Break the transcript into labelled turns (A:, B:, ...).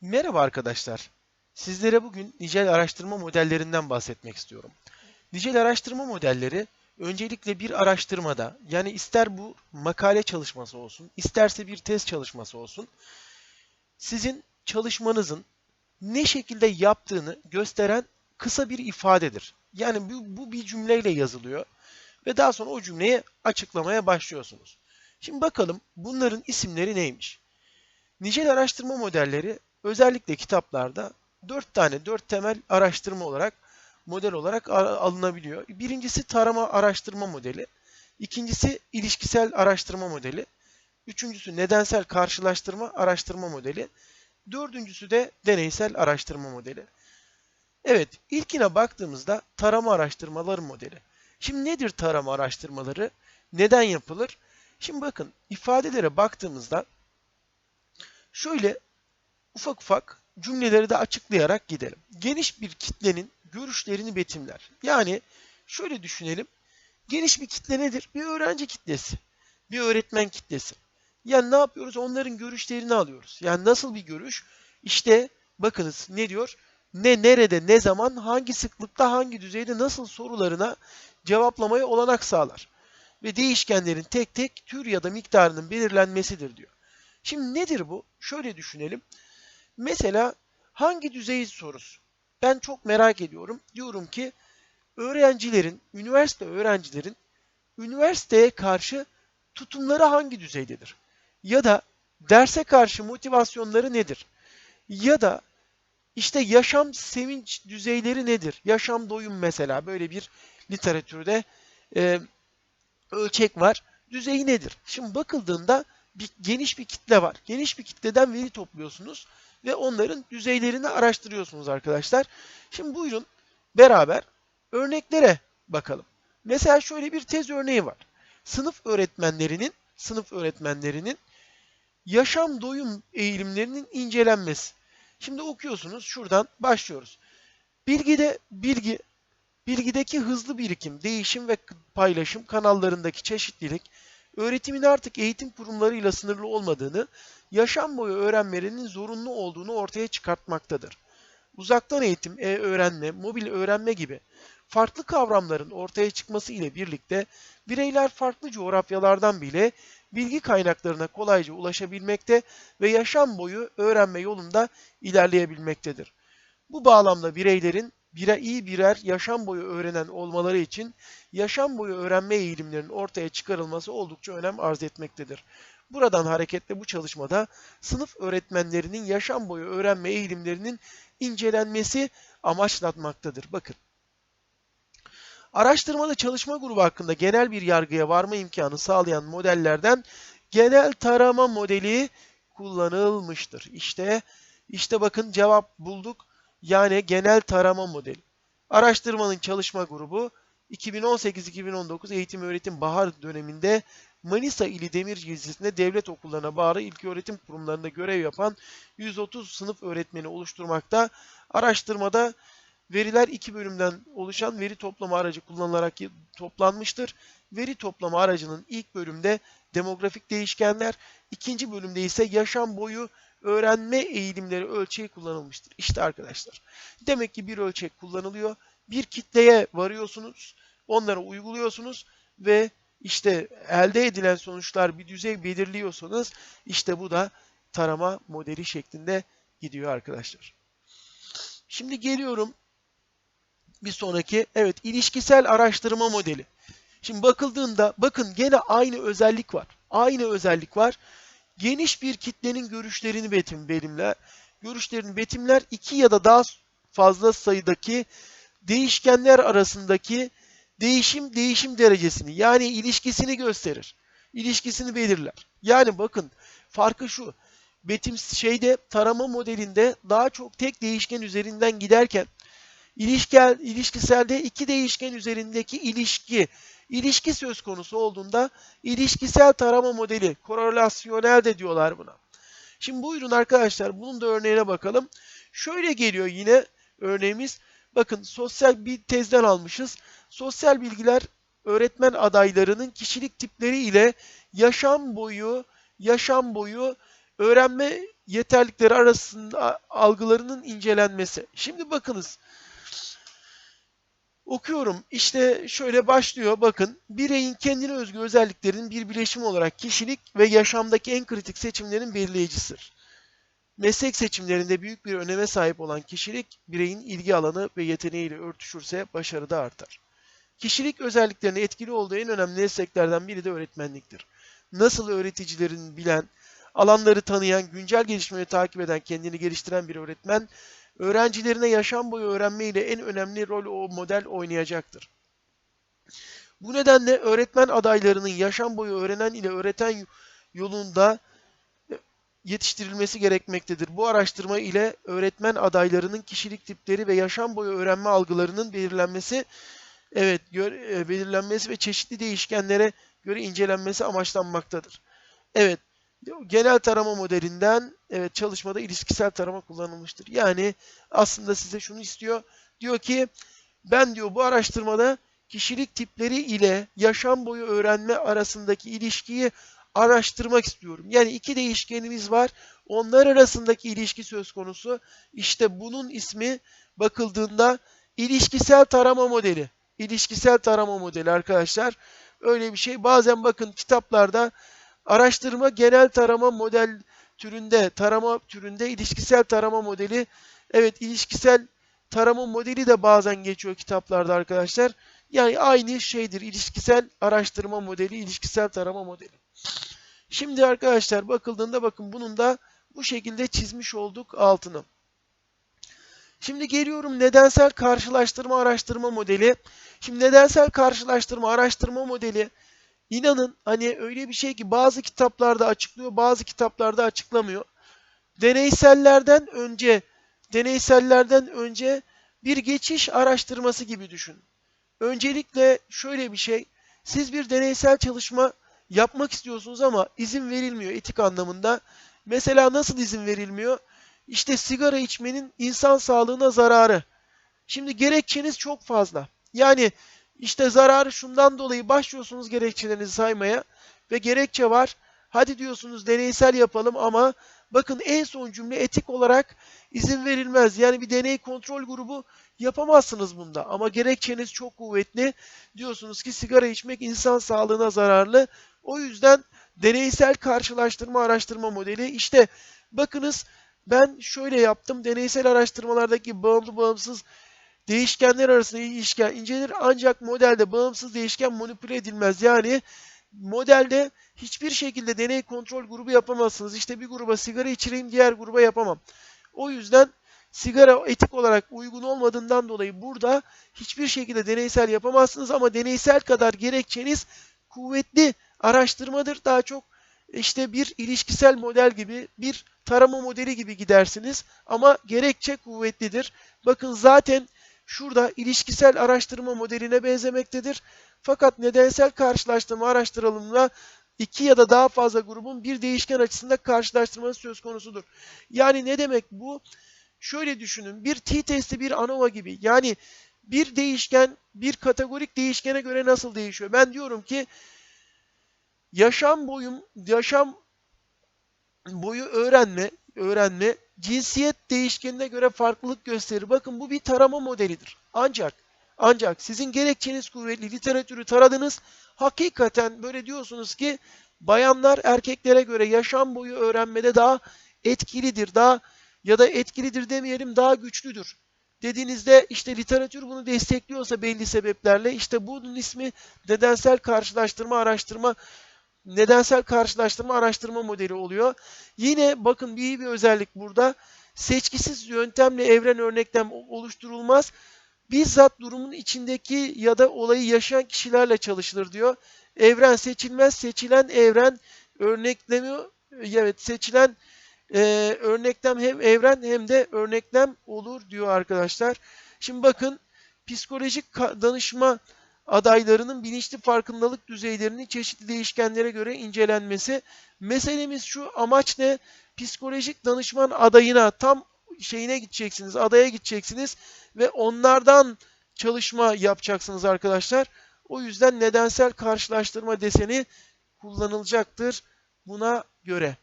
A: Merhaba arkadaşlar. Sizlere bugün nicel araştırma modellerinden bahsetmek istiyorum. Nicel araştırma modelleri öncelikle bir araştırmada yani ister bu makale çalışması olsun, isterse bir test çalışması olsun, sizin çalışmanızın ne şekilde yaptığını gösteren kısa bir ifadedir. Yani bu, bu bir cümleyle yazılıyor ve daha sonra o cümleyi açıklamaya başlıyorsunuz. Şimdi bakalım bunların isimleri neymiş? Nicel araştırma modelleri özellikle kitaplarda dört tane, dört temel araştırma olarak model olarak alınabiliyor. Birincisi tarama araştırma modeli, ikincisi ilişkisel araştırma modeli, üçüncüsü nedensel karşılaştırma araştırma modeli, dördüncüsü de deneysel araştırma modeli. Evet, ilkine baktığımızda tarama araştırmaları modeli. Şimdi nedir tarama araştırmaları? Neden yapılır? Şimdi bakın ifadelere baktığımızda şöyle ufak ufak cümleleri de açıklayarak gidelim. Geniş bir kitlenin görüşlerini betimler. Yani şöyle düşünelim. Geniş bir kitle nedir? Bir öğrenci kitlesi, bir öğretmen kitlesi. Yani ne yapıyoruz? Onların görüşlerini alıyoruz. Yani nasıl bir görüş? İşte bakınız ne diyor? Ne nerede, ne zaman, hangi sıklıkta, hangi düzeyde, nasıl sorularına cevaplamaya olanak sağlar. Ve değişkenlerin tek tek tür ya da miktarının belirlenmesidir diyor. Şimdi nedir bu? Şöyle düşünelim. Mesela hangi düzeyi sorusu? Ben çok merak ediyorum. Diyorum ki öğrencilerin, üniversite öğrencilerin üniversiteye karşı tutumları hangi düzeydedir? Ya da derse karşı motivasyonları nedir? Ya da işte yaşam sevinç düzeyleri nedir? Yaşam doyum mesela böyle bir literatürde e, ölçek var. Düzeyi nedir? Şimdi bakıldığında bir, geniş bir kitle var. Geniş bir kitleden veri topluyorsunuz ve onların düzeylerini araştırıyorsunuz arkadaşlar. Şimdi buyurun beraber örneklere bakalım. Mesela şöyle bir tez örneği var. Sınıf öğretmenlerinin sınıf öğretmenlerinin yaşam doyum eğilimlerinin incelenmesi. Şimdi okuyorsunuz. Şuradan başlıyoruz. Bilgide bilgi bilgideki hızlı birikim, değişim ve paylaşım kanallarındaki çeşitlilik öğretimin artık eğitim kurumlarıyla sınırlı olmadığını, yaşam boyu öğrenmelerinin zorunlu olduğunu ortaya çıkartmaktadır. Uzaktan eğitim, e-öğrenme, mobil öğrenme gibi farklı kavramların ortaya çıkması ile birlikte bireyler farklı coğrafyalardan bile bilgi kaynaklarına kolayca ulaşabilmekte ve yaşam boyu öğrenme yolunda ilerleyebilmektedir. Bu bağlamda bireylerin bire iyi birer yaşam boyu öğrenen olmaları için yaşam boyu öğrenme eğilimlerinin ortaya çıkarılması oldukça önem arz etmektedir. Buradan hareketle bu çalışmada sınıf öğretmenlerinin yaşam boyu öğrenme eğilimlerinin incelenmesi amaçlanmaktadır. Bakın. Araştırmada çalışma grubu hakkında genel bir yargıya varma imkanı sağlayan modellerden genel tarama modeli kullanılmıştır. İşte işte bakın cevap bulduk. Yani genel tarama modeli. Araştırmanın çalışma grubu 2018-2019 eğitim öğretim bahar döneminde Manisa ili Demirci ilçesinde devlet okullarına bağlı ilköğretim kurumlarında görev yapan 130 sınıf öğretmeni oluşturmakta. Araştırmada veriler iki bölümden oluşan veri toplama aracı kullanılarak toplanmıştır. Veri toplama aracının ilk bölümde demografik değişkenler, ikinci bölümde ise yaşam boyu öğrenme eğilimleri ölçeği kullanılmıştır. İşte arkadaşlar. Demek ki bir ölçek kullanılıyor. Bir kitleye varıyorsunuz. Onlara uyguluyorsunuz ve işte elde edilen sonuçlar bir düzey belirliyorsanız işte bu da tarama modeli şeklinde gidiyor arkadaşlar. Şimdi geliyorum bir sonraki evet ilişkisel araştırma modeli. Şimdi bakıldığında bakın gene aynı özellik var. Aynı özellik var. Geniş bir kitlenin görüşlerini betim benimler. Görüşlerini betimler iki ya da daha fazla sayıdaki değişkenler arasındaki değişim değişim derecesini yani ilişkisini gösterir. İlişkisini belirler. Yani bakın farkı şu. Betim şeyde tarama modelinde daha çok tek değişken üzerinden giderken ilişkel, ilişkiselde iki değişken üzerindeki ilişki ilişki söz konusu olduğunda ilişkisel tarama modeli, korelasyonel de diyorlar buna. Şimdi buyurun arkadaşlar bunun da örneğine bakalım. Şöyle geliyor yine örneğimiz. Bakın sosyal bir tezden almışız. Sosyal bilgiler öğretmen adaylarının kişilik tipleri ile yaşam boyu yaşam boyu öğrenme yeterlikleri arasında algılarının incelenmesi. Şimdi bakınız. Okuyorum. İşte şöyle başlıyor. Bakın. Bireyin kendine özgü özelliklerinin bir bileşimi olarak kişilik ve yaşamdaki en kritik seçimlerin belirleyicisidir. Meslek seçimlerinde büyük bir öneme sahip olan kişilik, bireyin ilgi alanı ve yeteneğiyle örtüşürse başarı da artar. Kişilik özelliklerine etkili olduğu en önemli mesleklerden biri de öğretmenliktir. Nasıl öğreticilerin bilen, alanları tanıyan, güncel gelişmeleri takip eden, kendini geliştiren bir öğretmen, öğrencilerine yaşam boyu öğrenme ile en önemli rol o model oynayacaktır. Bu nedenle öğretmen adaylarının yaşam boyu öğrenen ile öğreten yolunda yetiştirilmesi gerekmektedir. Bu araştırma ile öğretmen adaylarının kişilik tipleri ve yaşam boyu öğrenme algılarının belirlenmesi evet gö- belirlenmesi ve çeşitli değişkenlere göre incelenmesi amaçlanmaktadır. Evet, genel tarama modelinden evet çalışmada ilişkisel tarama kullanılmıştır. Yani aslında size şunu istiyor. Diyor ki ben diyor bu araştırmada kişilik tipleri ile yaşam boyu öğrenme arasındaki ilişkiyi araştırmak istiyorum. Yani iki değişkenimiz var. Onlar arasındaki ilişki söz konusu. İşte bunun ismi bakıldığında ilişkisel tarama modeli. İlişkisel tarama modeli arkadaşlar. Öyle bir şey. Bazen bakın kitaplarda araştırma genel tarama model türünde, tarama türünde ilişkisel tarama modeli. Evet ilişkisel tarama modeli de bazen geçiyor kitaplarda arkadaşlar. Yani aynı şeydir. İlişkisel araştırma modeli, ilişkisel tarama modeli. Şimdi arkadaşlar bakıldığında bakın bunun da bu şekilde çizmiş olduk altını. Şimdi geliyorum nedensel karşılaştırma araştırma modeli. Şimdi nedensel karşılaştırma araştırma modeli inanın hani öyle bir şey ki bazı kitaplarda açıklıyor bazı kitaplarda açıklamıyor. Deneysellerden önce deneysellerden önce bir geçiş araştırması gibi düşün. Öncelikle şöyle bir şey. Siz bir deneysel çalışma yapmak istiyorsunuz ama izin verilmiyor etik anlamında. Mesela nasıl izin verilmiyor? İşte sigara içmenin insan sağlığına zararı. Şimdi gerekçeniz çok fazla. Yani işte zararı şundan dolayı başlıyorsunuz gerekçelerinizi saymaya ve gerekçe var. Hadi diyorsunuz deneysel yapalım ama bakın en son cümle etik olarak izin verilmez. Yani bir deney kontrol grubu yapamazsınız bunda. Ama gerekçeniz çok kuvvetli. Diyorsunuz ki sigara içmek insan sağlığına zararlı. O yüzden deneysel karşılaştırma araştırma modeli işte bakınız ben şöyle yaptım. Deneysel araştırmalardaki bağımlı bağımsız değişkenler arasında ilişken incelenir ancak modelde bağımsız değişken manipüle edilmez. Yani modelde hiçbir şekilde deney kontrol grubu yapamazsınız. İşte bir gruba sigara içireyim diğer gruba yapamam. O yüzden sigara etik olarak uygun olmadığından dolayı burada hiçbir şekilde deneysel yapamazsınız ama deneysel kadar gerekçeniz kuvvetli araştırmadır. Daha çok işte bir ilişkisel model gibi, bir tarama modeli gibi gidersiniz ama gerekçe kuvvetlidir. Bakın zaten şurada ilişkisel araştırma modeline benzemektedir. Fakat nedensel karşılaştırma araştırılımla iki ya da daha fazla grubun bir değişken açısında karşılaştırması söz konusudur. Yani ne demek bu? Şöyle düşünün. Bir t-testi bir ANOVA gibi. Yani bir değişken bir kategorik değişkene göre nasıl değişiyor? Ben diyorum ki yaşam boyum yaşam boyu öğrenme öğrenme cinsiyet değişkenine göre farklılık gösterir. Bakın bu bir tarama modelidir. Ancak ancak sizin gerekçeniz kuvvetli literatürü taradınız. Hakikaten böyle diyorsunuz ki bayanlar erkeklere göre yaşam boyu öğrenmede daha etkilidir. Daha ya da etkilidir demeyelim daha güçlüdür. Dediğinizde işte literatür bunu destekliyorsa belli sebeplerle işte bunun ismi nedensel karşılaştırma araştırma nedensel karşılaştırma araştırma modeli oluyor. Yine bakın bir iyi bir özellik burada. Seçkisiz yöntemle evren örneklem oluşturulmaz. Bizzat durumun içindeki ya da olayı yaşayan kişilerle çalışılır diyor. Evren seçilmez, seçilen evren örneklemiyor. Evet, seçilen e, örneklem hem evren hem de örneklem olur diyor arkadaşlar. Şimdi bakın psikolojik danışma adaylarının bilinçli farkındalık düzeylerinin çeşitli değişkenlere göre incelenmesi. Meselemiz şu amaç ne? Psikolojik danışman adayına tam şeyine gideceksiniz, adaya gideceksiniz ve onlardan çalışma yapacaksınız arkadaşlar. O yüzden nedensel karşılaştırma deseni kullanılacaktır buna göre.